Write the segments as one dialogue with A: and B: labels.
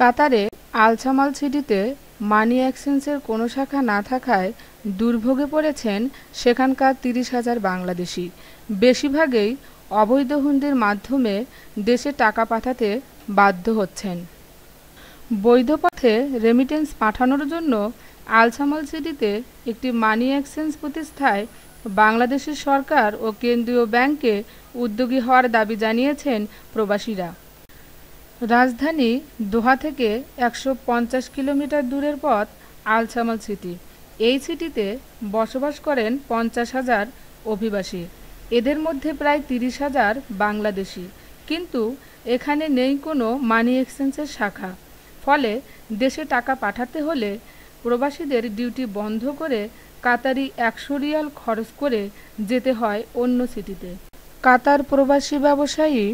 A: কাতারে আলছামাল সিটিতে মানি এক্সচেঞ্জের কোনো শাখা না থাকায় দুর্ভোগে পড়েছেন সেখানকার তিরিশ হাজার বাংলাদেশি। বেশিরভাগই অবৈধ হুন্ডির মাধ্যমে দেশে টাকা পাঠাতে বাধ্য হচ্ছেন। বৈধ পথে রেমিটেন্স পাঠানোর জন্য আলছামাল সিটিতে একটি মানি এক্সচেঞ্জ প্রতিষ্ঠায় বাংলাদেশের সরকার ও কেন্দ্রীয় ব্যাংকে উদ্যোগী হওয়ার দাবি জানিয়েছেন প্রবাসীরা। রাজধানী দোহা থেকে একশো পঞ্চাশ কিলোমিটার দূরের পথ আলছামাল সিটি। এই সিটিতে বসবাস করেন পঞ্চাশ হাজার অভিবাসী। এদের মধ্যে প্রায় তিরিশ হাজার বাংলাদেশি। কিন্তু এখানে নেই কোনো মানি এক্সচেঞ্জের শাখা। ফলে দেশে টাকা পাঠাতে হলে প্রবাসীদের ডিউটি বন্ধ করে কাতারি একশো রিয়াল খরচ করে যেতে হয় অন্য সিটিতে। কাতার প্রবাসী ব্যবসায়ী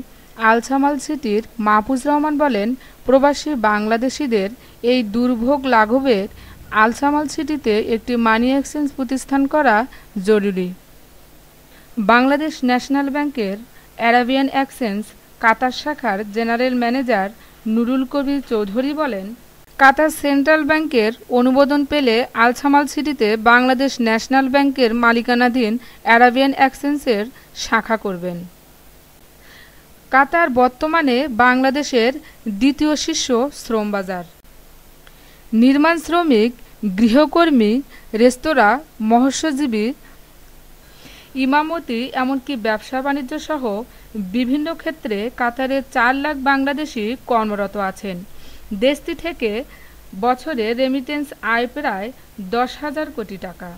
A: আলসামাল সিটির মাহফুজ রহমান বলেন, প্রবাসী বাংলাদেশিদের এই দুর্ভোগ লাঘবের আলসামাল সিটিতে একটি মানি এক্সচেঞ্জ প্রতিষ্ঠান করা জরুরি। বাংলাদেশ ন্যাশনাল ব্যাংকের অ্যারাবিয়ান এক্সচেঞ্জ কাতার শাখার জেনারেল ম্যানেজার নুরুল কবির চৌধুরী বলেন, কাতার সেন্ট্রাল ব্যাংকের অনুমোদন পেলে আলসামাল সিটিতে বাংলাদেশ ন্যাশনাল ব্যাংকের মালিকানাধীন অ্যারাবিয়ান এক্সচেঞ্জের শাখা করবেন। কাতার বর্তমানে বাংলাদেশের দ্বিতীয় শীর্ষ শ্রম বাজার নির্মাণ শ্রমিক, গৃহকর্মী, রেস্তোরাঁ, মৎস্যজীবী, ইমামতি, এমনকি ব্যবসা বাণিজ্য সহ বিভিন্ন ক্ষেত্রে কাতারে চার লাখ বাংলাদেশি কর্মরত আছেন। দেশটি থেকে বছরে রেমিটেন্স আয় প্রায় দশ হাজার কোটি টাকা।